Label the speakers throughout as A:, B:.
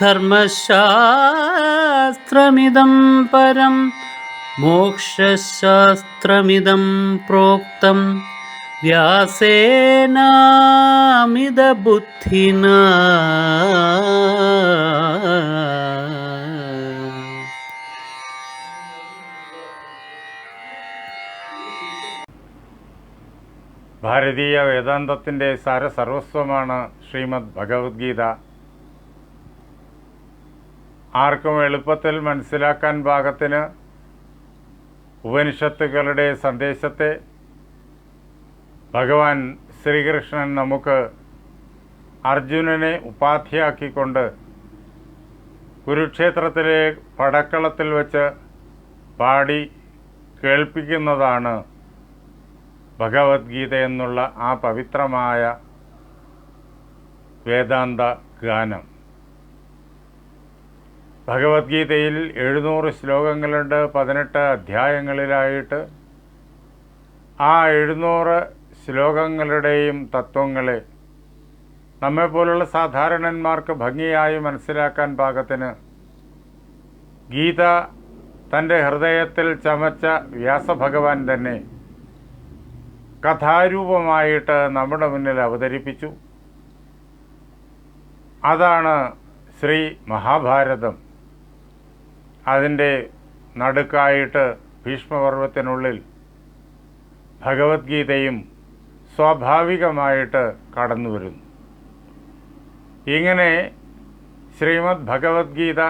A: ധർമ്മശാസ്ത്രമിദം പരം മോക്ഷശാസ്ത്രമിതം പ്രോക്തം. വ്യാസേനാമിതബുദ്ധിന.
B: ഭാരതീയ വേദാന്തത്തിന്റെ സാരസർവസ്വമാണ് ശ്രീമദ് ഭഗവത്ഗീത. ആർക്കും എളുപ്പത്തിൽ മനസ്സിലാക്കാൻ പാകത്തിന് ഉപനിഷത്തുകളുടെ സന്ദേശത്തെ ഭഗവാൻ ശ്രീകൃഷ്ണൻ നമുക്ക് അർജുനനെ ഉപാധിയാക്കിക്കൊണ്ട് കുരുക്ഷേത്രത്തിലെ പടക്കളത്തിൽ വച്ച് പാടി കേൾപ്പിക്കുന്നതാണ് ഭഗവത്ഗീത എന്നുള്ള ആ പവിത്രമായ വേദാന്ത ഗാനം. ഭഗവത്ഗീതയിൽ എഴുന്നൂറ് ശ്ലോകങ്ങളുണ്ട് പതിനെട്ട് അധ്യായങ്ങളിലായിട്ട്. ആ എഴുന്നൂറ് ശ്ലോകങ്ങളുടെയും തത്വങ്ങളെ നമ്മെപ്പോലുള്ള സാധാരണന്മാർക്ക് ഭംഗിയായി മനസ്സിലാക്കാൻ പാകത്തിന് ഗീത തന്റെ ഹൃദയത്തിൽ ചമച്ച വ്യാസഭഗവാൻ തന്നെ കഥാരൂപമായിട്ട് നമ്മുടെ മുന്നിൽ അവതരിപ്പിച്ചു. അതാണ് ശ്രീ മഹാഭാരതം. അതിന്റെ നടുക്കായിട്ട് ഭീഷ്മപർവത്തിനുള്ളിൽ ഭഗവത്ഗീതയും സ്വാഭാവികമായിട്ട് കടന്നു വരുന്നു. ഇങ്ങനെ ശ്രീമദ് ഭഗവത്ഗീത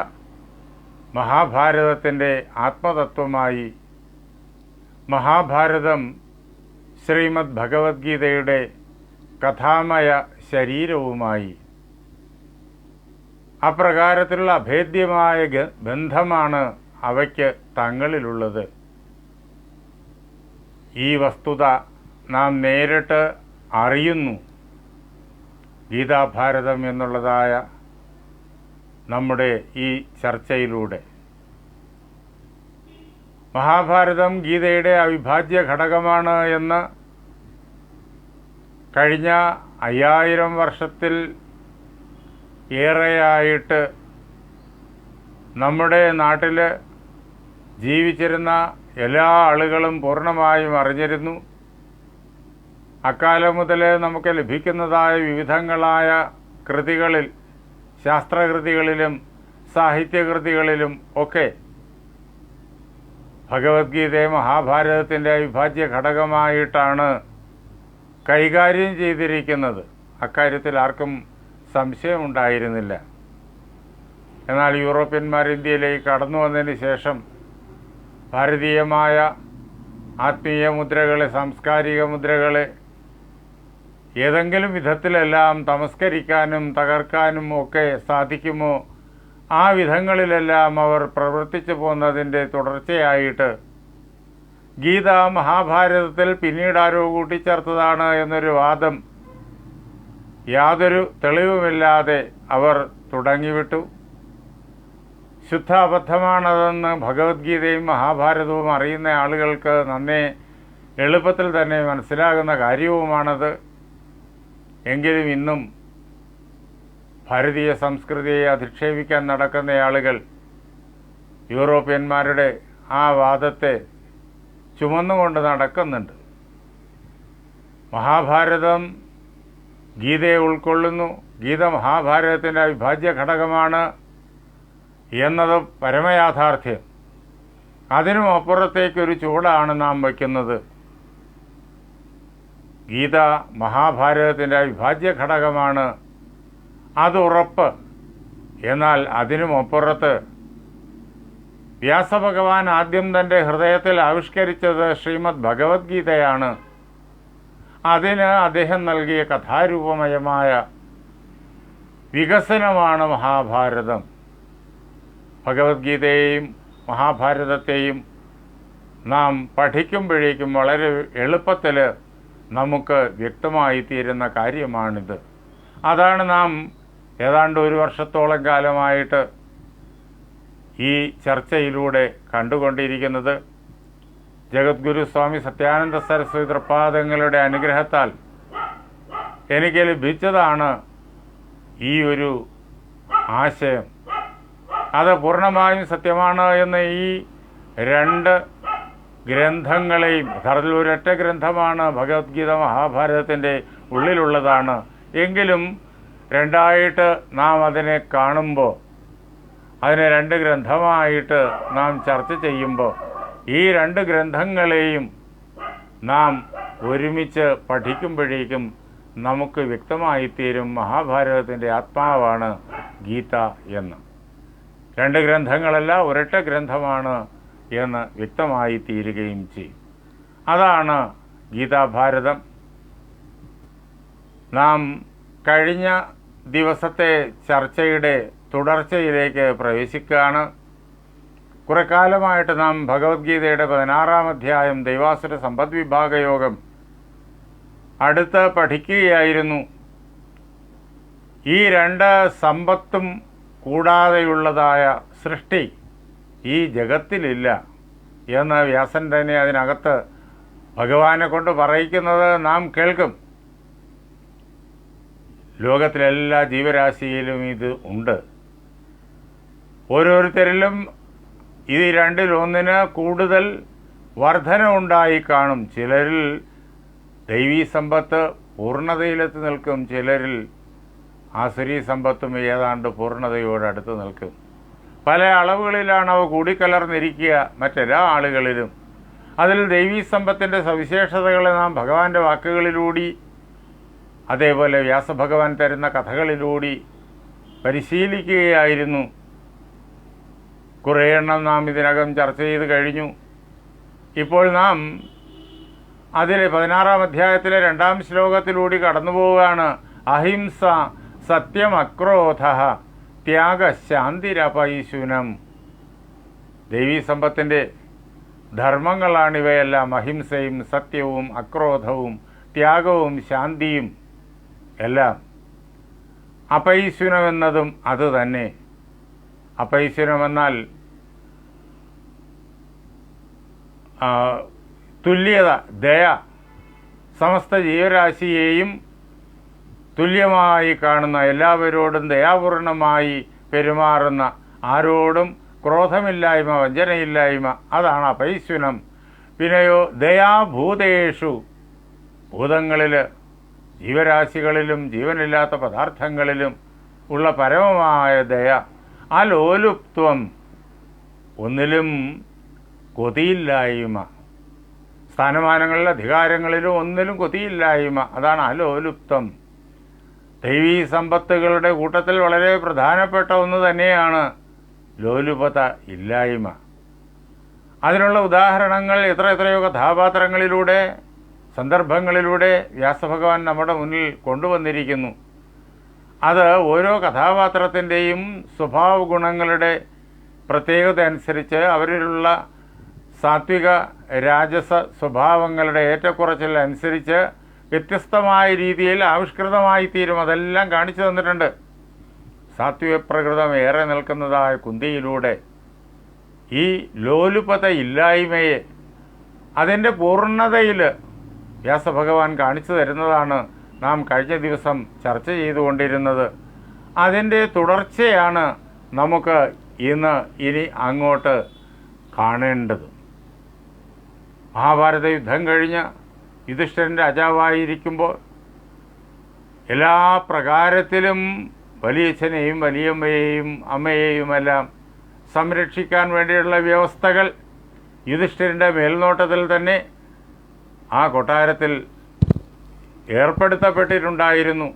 B: മഹാഭാരതത്തിന്റെ ആത്മതത്വമായി മഹാഭാരതം ശ്രീമദ് ഭഗവത്ഗീതയുടെ കഥാമയ ശരീരവുമായി അപ്രകാരത്തിലുള്ള അഭേദ്യമായ ബന്ധമാണ് അവയ്ക്ക് തങ്ങളിലുള്ളത്. ഈ വസ്തുത നാം നേരിട്ട് അറിയുന്നു. ഗീതാഭാരതം എന്നുള്ളതായ നമ്മുടെ ഈ ചർച്ചയിലൂടെ. മഹാഭാരതം ഗീതയുടെ അവിഭാജ്യ ഘടകമാണ് എന്ന് കഴിഞ്ഞ അയ്യായിരം വർഷത്തിൽ ഏറെയായിട്ട് നമ്മുടെ നാട്ടിൽ ജീവിച്ചിരുന്ന എല്ലാ ആളുകളും പൂർണമായും അറിഞ്ഞിരുന്നു. അക്കാലം മുതൽ നമുക്ക് ലഭിക്കുന്നതായ വിവിധങ്ങളായ കൃതികളിൽ ശാസ്ത്രകൃതികളിലും സാഹിത്യകൃതികളിലും ഒക്കെ ഭഗവത്ഗീതയെ മഹാഭാരതത്തിന്റെ അവിഭാജ്യ ഘടകമായിട്ടാണ് കൈകാര്യം ചെയ്തിരിക്കുന്നത്. അക്കാര്യത്തിൽ ആർക്കും സംശയമുണ്ടായിരുന്നില്ല എന്നാൽ യൂറോപ്യന്മാർ ഇന്ത്യയിലേക്ക് കടന്നു വന്നതിന് ശേഷം ഭാരതീയമായ ആത്മീയ മുദ്രകളെ സാംസ്കാരിക മുദ്രകളെ ഏതെങ്കിലും വിധത്തിലെല്ലാം തമസ്കരിക്കാനും തകർക്കാനും ഒക്കെ സാധിക്കുമോ? ആ വിധങ്ങളിലെല്ലാം അവർ പ്രവർത്തിച്ചു പോകുന്നതിന്റെ തുടർച്ചയായിട്ട് ഗീത മഹാഭാരതത്തിൽ പിന്നീട് ആരോ കൂട്ടിച്ചേർത്തതാണ് എന്നൊരു വാദം യാതൊരു തെളിവുമില്ലാതെ അവർ തുടങ്ങിവിട്ടു. ശുദ്ധ അബദ്ധമാണതെന്ന് ഭഗവത്ഗീതയും മഹാഭാരതവും അറിയുന്ന ആളുകൾക്ക് നന്നേ എളുപ്പത്തിൽ തന്നെ മനസ്സിലാകുന്ന കാര്യവുമാണത്. എങ്കിലും ഇന്നും ഭാരതീയ സംസ്കൃതിയെ അധിക്ഷേപിക്കാൻ നടക്കുന്ന ആളുകൾ യൂറോപ്യന്മാരുടെ ആ വാദത്തെ ചുമന്നുകൊണ്ട് നടക്കുന്നുണ്ട്. മഹാഭാരതം ഗീതയെ ഉൾക്കൊള്ളുന്നു. ഗീത മഹാഭാരതത്തിന്റെ അവിഭാജ്യ ഘടകമാണ് എന്നത് പരമയാഥാർത്ഥ്യം. അതിനും അപ്പുറത്തേക്കൊരു ചൂടാണ് നാം വയ്ക്കുന്നത്. ഗീത മഹാഭാരതത്തിന്റെ അവിഭാജ്യ ഘടകമാണ് അത് ഉറപ്പ്. എന്നാൽ അതിനും അപ്പുറത്ത് വ്യാസഭഗവാൻ ആദ്യം തന്റെ ഹൃദയത്തിൽ ആവിഷ്കരിച്ചത് ശ്രീമദ് ഭഗവത്ഗീതയാണ്. അതിന് അദ്ദേഹം നൽകിയ കഥാരൂപമയമായ വികസനമാണ് മഹാഭാരതം. ഭഗവത്ഗീതയെയും മഹാഭാരതത്തെയും നാം പഠിക്കുമ്പോഴേക്കും വളരെ എളുപ്പത്തിൽ നമുക്ക് വ്യക്തമായി തീരുന്ന കാര്യമാണിത്. അതാണ് നാം ഏതാണ്ട് ഒരു വർഷത്തോളം കാലമായിട്ട് ഈ ചർച്ചയിലൂടെ കണ്ടുകൊണ്ടിരിക്കുന്നത്. ജഗദ്ഗുരു സ്വാമി സത്യാനന്ദ സരസ്വതി പാദങ്ങളുടെ അനുഗ്രഹത്താൽ എനിക്ക് ലഭിച്ചതാണ് ഈ ഒരു ആശയം. അത് പൂർണമായും സത്യമാണ് എന്ന് ഈ രണ്ട് ഗ്രന്ഥങ്ങളെയും യഥാർത്ഥത്തിൽ ഒരൊറ്റ ഗ്രന്ഥമാണ് ഭഗവത്ഗീത മഹാഭാരതത്തിന്റെ ഉള്ളിലുള്ളതാണ്. എങ്കിലും രണ്ടായിട്ട് നാം അതിനെ കാണുമ്പോൾ അതിനെ രണ്ട് ഗ്രന്ഥമായിട്ട് നാം ചർച്ച ചെയ്യുമ്പോൾ ഈ രണ്ട് ഗ്രന്ഥങ്ങളെയും നാം ഒരുമിച്ച് പഠിക്കുമ്പോഴേക്കും നമുക്ക് വ്യക്തമായി തീരും മഹാഭാരതത്തിന്റെ ആത്മാവാണ് ഗീത എന്ന്. രണ്ട് ഗ്രന്ഥങ്ങളല്ല ഒരൊറ്റ ഗ്രന്ഥമാണ് എന്ന് വ്യക്തമായി തീരുകയും ചെയ്യും. അതാണ് ഗീതാഭാരതം. നാം കഴിഞ്ഞ ദിവസത്തെ ചർച്ചയുടെ തുടർച്ചയിലേക്ക് പ്രവേശിക്കുകയാണ്. കുറെ കാലമായിട്ട് നാം ഭഗവത്ഗീതയുടെ പതിനാറാം അധ്യായം ദൈവാസുര സമ്പദ് വിഭാഗയോഗം അടുത്ത് പഠിക്കുകയായിരുന്നു. ഈ രണ്ട് സമ്പത്തും കൂടാതെയുള്ളതായ സൃഷ്ടി ഈ ജഗത്തിലില്ല എന്ന് വ്യാസൻ തന്നെ അതിനകത്ത് ഭഗവാനെ കൊണ്ട് പറയിക്കുന്നത് നാം കേൾക്കും. ലോകത്തിലെല്ലാ ജീവരാശിയിലും ഇത് ഉണ്ട്. ഓരോരുത്തരിലും ഇത് രണ്ടിലൊന്നിന് കൂടുതൽ വർധന ഉണ്ടായി കാണും. ചിലരിൽ ദൈവീ സമ്പത്ത് പൂർണതയിലെത്തി നിൽക്കും. ചിലരിൽ ആസുരി സമ്പത്തും ഏതാണ്ട് പൂർണതയോടടുത്ത് നിൽക്കും. പല അളവുകളിലാണ് അവ കൂടിക്കലർന്നിരിക്കുക. മറ്റെല്ലാ ആളുകളിലും അതിൽ ദൈവീ സമ്പത്തിന്റെ സവിശേഷതകളെ നാം ഭഗവാന്റെ വാക്കുകളിലൂടി അതേപോലെ വ്യാസഭഗവാൻ തരുന്ന കഥകളിലൂടി പരിശീലിക്കുകയായിരുന്നു. കുറേ എണ്ണം നാം ഇതിനകം ചർച്ച ചെയ്ത് കഴിഞ്ഞു. ഇപ്പോൾ നാം അതിൽ പതിനാറാം അധ്യായത്തിലെ രണ്ടാം ശ്ലോകത്തിലൂടെ കടന്നു പോവുകയാണ് അഹിംസ സത്യം അക്രോധ ത്യാഗ ശാന്തിരപൈശുനം ദേവീ സമ്പത്തിന്റെ ധർമ്മങ്ങളാണിവയെല്ലാം. അഹിംസയും സത്യവും അക്രോധവും ത്യാഗവും ശാന്തിയും എല്ലാം അപൈശുനമെന്നതും അതുതന്നെ അപൈശുനമെന്നാൽ ആ, തുല്യത ദയ സമസ്ത ജീവരാശിയെയും തുല്യമായി കാണുന്ന എല്ലാവരോടും ദയാപൂർണമായി പെരുമാറുന്ന ആരോടും ക്രോധമില്ലായ്മ വഞ്ചനയില്ലായ്മ അതാണ് അപൈശുനം പിന്നെയോ ദയാഭൂതേഷു ഭൂതങ്ങളിൽ ജീവരാശികളിലും ജീവനില്ലാത്ത പദാർത്ഥങ്ങളിലും ഉള്ള പരമമായ ദയ ആ ലോലുപ്ത്വം ഒന്നിലും കൊതിയില്ലായ്മ. സ്ഥാനമാനങ്ങളിലും അധികാരങ്ങളിലും ഒന്നിലും കൊതിയില്ലായ്മ. അതാണ് അലോലുപ്തം. ദൈവീ സമ്പത്തുകളുടെ കൂട്ടത്തിൽ വളരെ പ്രധാനപ്പെട്ട ഒന്ന് തന്നെയാണ് ലോലുപത ഇല്ലായ്മ. അതിനുള്ള ഉദാഹരണങ്ങൾ എത്ര എത്രയോ കഥാപാത്രങ്ങളിലൂടെ സന്ദർഭങ്ങളിലൂടെ വ്യാസഭഗവാൻ നമ്മുടെ മുന്നിൽ കൊണ്ടുവന്നിരിക്കുന്നു. അത് ഓരോ കഥാപാത്രത്തിന്റെയും സ്വഭാവ ഗുണങ്ങളുടെ പ്രത്യേകത അനുസരിച്ച് അവരിലുള്ള സാത്വിക രാജസ സ്വഭാവങ്ങളുടെ ഏറ്റക്കുറച്ചിൽ അനുസരിച്ച് വ്യത്യസ്തമായ രീതിയിൽ ആവിഷ്കൃതമായി തീരും അതെല്ലാം കാണിച്ചു തന്നിട്ടുണ്ട്. സാത്വിക പ്രകൃതം ഏറെ നിൽക്കുന്നതായ കുന്തിയിലൂടെ ഈ ലോലുപത ഇല്ലായ്മയെ അതിന്റെ പൂർണതയിൽ വ്യാസഭഗവാൻ കാണിച്ചു തരുന്നതാണ് നാം കഴിഞ്ഞ ദിവസം ചർച്ച ചെയ്തുകൊണ്ടിരുന്നത്. അതിന്റെ തുടർച്ചയാണ് നമുക്ക് ഇന്ന് ഇനി അങ്ങോട്ട് കാണേണ്ടത്. മഹാഭാരത യുദ്ധം കഴിഞ്ഞ് യുധിഷ്ഠിരൻ രാജാവായിരിക്കുമ്പോൾ എല്ലാ പ്രകാരത്തിലും വലിയച്ഛനെയും വലിയമ്മയെയും അമ്മയെയുമെല്ലാം സംരക്ഷിക്കാൻ വേണ്ടിയുള്ള വ്യവസ്ഥകൾ യുധിഷ്ഠിരന്റെ മേൽനോട്ടത്തിൽ തന്നെ ആ കൊട്ടാരത്തിൽ ഏർപ്പെടുത്തപ്പെട്ടിട്ടുണ്ടായിരുന്നു.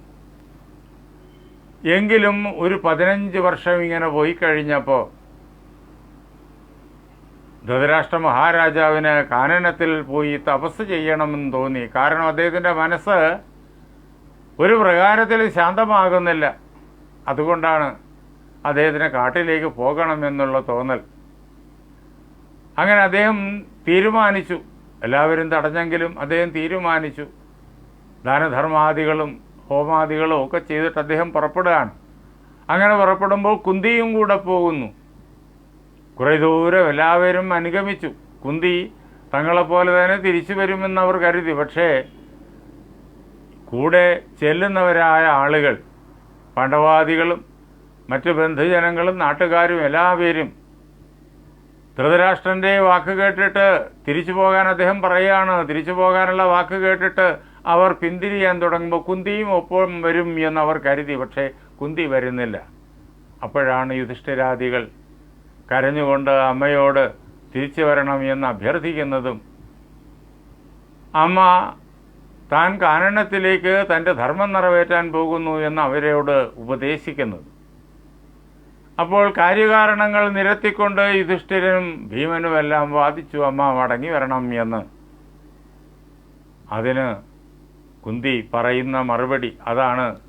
B: എങ്കിലും ഒരു പതിനഞ്ച് വർഷം ഇങ്ങനെ പോയി കഴിഞ്ഞപ്പോൾ ധൃതരാഷ്ട്ര മഹാരാജാവിന് കാനനത്തിൽ പോയി തപസ് ചെയ്യണമെന്ന് തോന്നി. കാരണം അദ്ദേഹത്തിന്റെ മനസ്സ് ഒരു പ്രകാരത്തിൽ ശാന്തമാകുന്നില്ല. അതുകൊണ്ടാണ് അദ്ദേഹത്തിന് കാട്ടിലേക്ക് പോകണമെന്നുള്ള തോന്നൽ. അങ്ങനെ അദ്ദേഹം തീരുമാനിച്ചു. എല്ലാവരും തടഞ്ഞെങ്കിലും അദ്ദേഹം തീരുമാനിച്ചു. ദാനധർമാദികളും ഹോമാദികളും ഒക്കെ ചെയ്തിട്ട് അദ്ദേഹം പുറപ്പെടുകയാണ്. അങ്ങനെ പുറപ്പെടുമ്പോൾ കുന്തിയും കൂടെ പോകുന്നു. കുറേ ദൂരം എല്ലാവരും അനുഗമിച്ചു. കുന്തി തങ്ങളെപ്പോലെ തന്നെ തിരിച്ചു വരുമെന്ന് അവർ കരുതി. പക്ഷേ കൂടെ ചെല്ലുന്നവരായ ആളുകൾ പണ്ടവാദികളും മറ്റു ബന്ധുജനങ്ങളും നാട്ടുകാരും എല്ലാവരും ധൃതരാഷ്ട്രന്റെ വാക്ക് കേട്ടിട്ട് തിരിച്ചു പോകാൻ അദ്ദേഹം പറയുകയാണ്. തിരിച്ചു പോകാനുള്ള വാക്ക് കേട്ടിട്ട് അവർ പിന്തിരിയാൻ തുടങ്ങുമ്പോൾ കുന്തിയും ഒപ്പം വരും എന്നവർ കരുതി. പക്ഷേ കുന്തി വരുന്നില്ല. അപ്പോഴാണ് യുധിഷ്ഠിരാദികൾ കരഞ്ഞുകൊണ്ട് അമ്മയോട് തിരിച്ചു വരണം എന്ന് അഭ്യർത്ഥിക്കുന്നതും അമ്മ താൻ കാനനത്തിലേക്ക് തന്റെ ധർമ്മം നിറവേറ്റാൻ പോകുന്നു എന്ന് അവരോട് ഉപദേശിക്കുന്നത്. അപ്പോൾ കാര്യകാരണങ്ങൾ നിരത്തിക്കൊണ്ട് യുധിഷ്ഠിരനും ഭീമനുമെല്ലാം വാദിച്ചു അമ്മ മടങ്ങി വരണം എന്ന്. അതിന് കുന്തി പറയുന്ന മറുപടി അതാണ്.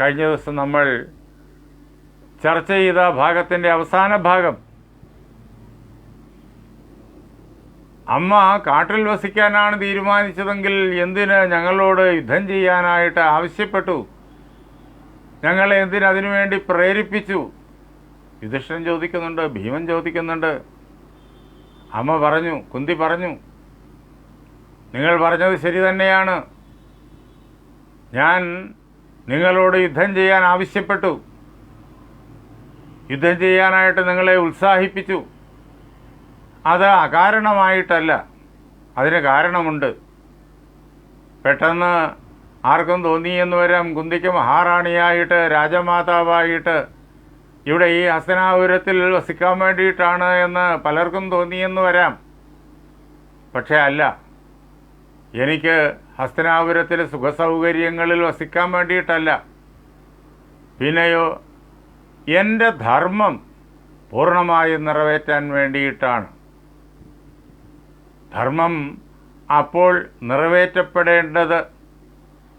B: കഴിഞ്ഞ ദിവസം നമ്മൾ ചർച്ച ചെയ്ത ഭാഗത്തിന്റെ അവസാന ഭാഗം അമ്മ കാട്ടിൽ വസിക്കാനാണ് തീരുമാനിച്ചതെങ്കിൽ എന്തിന് ഞങ്ങളോട് യുദ്ധം ചെയ്യാനായിട്ട് ആവശ്യപ്പെട്ടു? ഞങ്ങളെ എന്തിനു അതിനുവേണ്ടി പ്രേരിപ്പിച്ചു? യുധിഷ്ഠൻ ചോദിക്കുന്നുണ്ട് ഭീമൻ ചോദിക്കുന്നുണ്ട്. അമ്മ പറഞ്ഞു കുന്തി പറഞ്ഞു നിങ്ങൾ പറഞ്ഞത് ശരി തന്നെയാണ്. ഞാൻ നിങ്ങളോട് യുദ്ധം ചെയ്യാൻ ആവശ്യപ്പെട്ടു. യുദ്ധം ചെയ്യാനായിട്ട് നിങ്ങളെ ഉത്സാഹിപ്പിച്ചു. അത് അകാരണമായിട്ടല്ല. അതിന് കാരണമുണ്ട്. പെട്ടെന്ന് ആർക്കും തോന്നിയെന്ന് വരാം. കുന്തിക്ക് മഹാറാണിയായിട്ട് രാജമാതാവായിട്ട് ഇവിടെ ഈ ഹസ്തനാപുരത്തിൽ വസിക്കാൻ വേണ്ടിയിട്ടാണ് എന്ന് പലർക്കും തോന്നിയെന്ന് വരാം. പക്ഷേ അല്ല. എനിക്ക് ഹസ്തനാപുരത്തിലെ സുഖസൗകര്യങ്ങളിൽ വസിക്കാൻ വേണ്ടിയിട്ടല്ല. പിന്നെയോ എന്റെ ധർമ്മം പൂർണമായും നിറവേറ്റാൻ വേണ്ടിയിട്ടാണ്. ധർമ്മം അപ്പോൾ നിറവേറ്റപ്പെടേണ്ടത്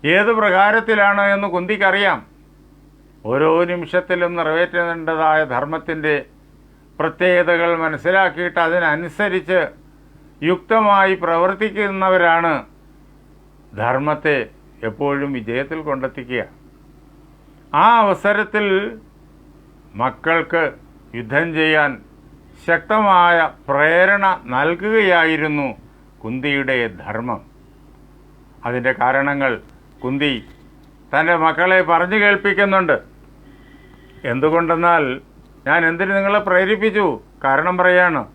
B: ഏത് പ്രകാരത്തിലാണ് എന്ന് കുന്തിക്കറിയാം. ഓരോ നിമിഷത്തിലും നിറവേറ്റേണ്ടതായ ധർമ്മത്തിന്റെ പ്രത്യേകതകൾ മനസ്സിലാക്കിയിട്ട് അതിനനുസരിച്ച് യുക്തമായി പ്രവർത്തിക്കുന്നവരാണ് ധർമ്മത്തെ എപ്പോഴും വിജയത്തിൽ കൊണ്ടെത്തിക്കുക. ആ അവസരത്തിൽ മക്കൾക്ക് യുദ്ധം ചെയ്യാൻ ശക്തമായ പ്രേരണ നൽകുകയായിരുന്നു കുന്തിയുടെ ധർമ്മം. അതിന്റെ കാരണങ്ങൾ കുന്തി തന്റെ മക്കളെ പറഞ്ഞു കേൾപ്പിക്കുന്നുണ്ട്. എന്തുകൊണ്ടെന്നാൽ ഞാൻ എന്തിന് നിങ്ങളെ പ്രേരിപ്പിച്ചു? കാരണം പറയാണ്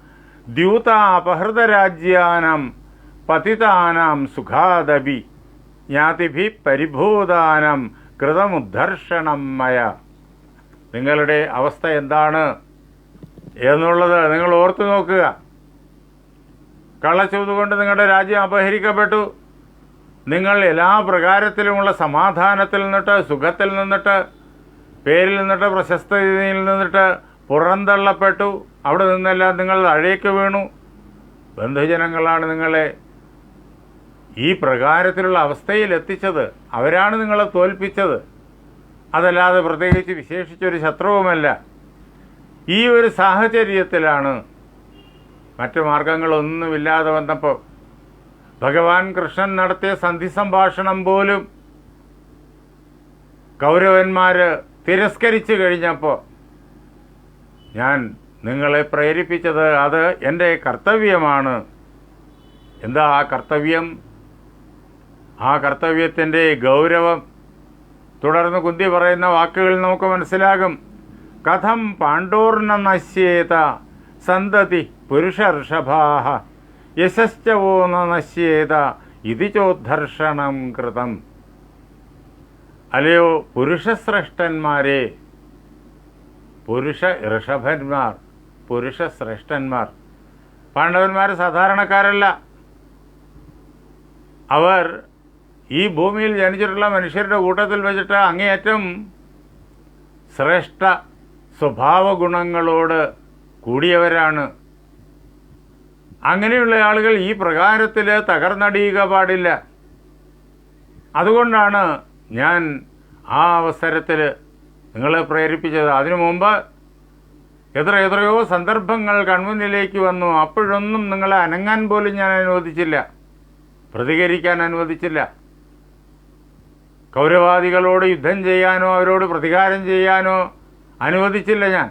B: ദ്യൂത അപഹൃതരാജ്യാനം പതിതാനാം സുഖാദപി ജ്ഞാതിഭി പരിഭൂതാനം കൃതമുദ്ധർഷണം മയ. നിങ്ങളുടെ അവസ്ഥ എന്താണ്? എന്നുള്ളത് നിങ്ങൾ ഓർത്തു നോക്കുക. കള്ളച്ചൂതുകൊണ്ട് നിങ്ങളുടെ രാജ്യം അപഹരിക്കപ്പെട്ടു. നിങ്ങൾ എല്ലാ പ്രകാരത്തിലുമുള്ള സമാധാനത്തിൽ നിന്നിട്ട് സുഖത്തിൽ നിന്നിട്ട് പേരിൽ നിന്നിട്ട് പ്രശസ്തയിൽ നിന്നിട്ട് പുറന്തള്ളപ്പെട്ടു. അവിടെ നിന്നെല്ലാം നിങ്ങൾ താഴേക്ക് വീണു. ബന്ധുജനങ്ങളാണ് നിങ്ങളെ ഈ പ്രകാരത്തിലുള്ള അവസ്ഥയിൽ എത്തിച്ചത്. അവരാണ് നിങ്ങളെ തോൽപ്പിച്ചത്. അതല്ലാതെ പ്രത്യേകിച്ച് വിശേഷിച്ചൊരു ശത്രുവുമല്ല. ഈ ഒരു സാഹചര്യത്തിലാണ് മറ്റു മാർഗങ്ങളൊന്നുമില്ലാതെ വന്നപ്പോൾ ഭഗവാൻ കൃഷ്ണൻ നടത്തിയ സന്ധി സംഭാഷണം പോലും കൗരവന്മാർ തിരസ്കരിച്ചു കഴിഞ്ഞപ്പോൾ ഞാൻ നിങ്ങളെ പ്രേരിപ്പിച്ചത് അത് എന്റെ കർത്തവ്യമാണ്. എന്താ ആ കർത്തവ്യം? ആ കർത്തവ്യത്തിന്റെ ഗൗരവം? തുടർന്ന് കുന്തി പറയുന്ന വാക്കുകൾ നമുക്ക് മനസ്സിലാകും. കഥം പാണ്ഡോർണ നശ്യേത സന്തതി പുരുഷർഷഭാഹ. യശശ്ചവോ ന നശ്യേത ഇതി ചോദ്ധർഷണം കൃതം. അല്ലയോ പുരുഷശ്രേഷ്ഠന്മാരെ? പുരുഷ ഋഷഭന്മാർ പുരുഷശ്രേഷ്ഠന്മാർ. പാണ്ഡവന്മാർ സാധാരണക്കാരല്ല. അവർ ഈ ഭൂമിയിൽ ജനിച്ചിട്ടുള്ള മനുഷ്യരുടെ കൂട്ടത്തിൽ വെച്ചിട്ട് അങ്ങേയറ്റം ശ്രേഷ്ഠ സ്വഭാവ ഗുണങ്ങളോട് കൂടിയവരാണ്. അങ്ങനെയുള്ള ആളുകൾ ഈ പ്രകാരത്തിൽ തകർന്നടിയുക പാടില്ല. അതുകൊണ്ടാണ് ഞാൻ ആ അവസരത്തിൽ നിങ്ങളെ പ്രേരിപ്പിച്ചത്. അതിനു മുമ്പ് എത്ര എത്രയോ സന്ദർഭങ്ങൾ കൺമുന്നിലേക്ക് വന്നു. അപ്പോഴൊന്നും നിങ്ങളെ അനങ്ങാൻ പോലും ഞാൻ അനുവദിച്ചില്ല. പ്രതികരിക്കാൻ അനുവദിച്ചില്ല. കൗരവാദികളോട് യുദ്ധം ചെയ്യാനോ അവരോട് പ്രതികാരം ചെയ്യാനോ അനുവദിച്ചില്ല ഞാൻ.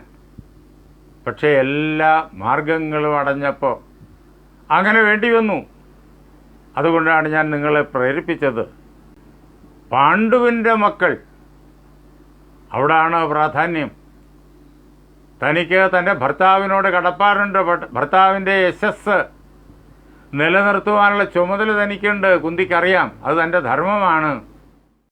B: പക്ഷേ എല്ലാ മാർഗങ്ങളും അടഞ്ഞപ്പോൾ അങ്ങനെ വേണ്ടി വന്നു. അതുകൊണ്ടാണ് ഞാൻ നിങ്ങളെ പ്രേരിപ്പിച്ചത്. പാണ്ഡുവിന്റെ മക്കൾ. അവിടാണ് പ്രാധാന്യം. തനിക്ക് തന്റെ ഭർത്താവിനോട് കടപ്പാടുണ്ട്. ഭർത്താവിന്റെ യശസ് നിലനിർത്തുവാനുള്ള ചുമതല തനിക്കുണ്ട്. കുന്തിക്കറിയാം. അത് തന്റെ ധർമ്മമാണ്.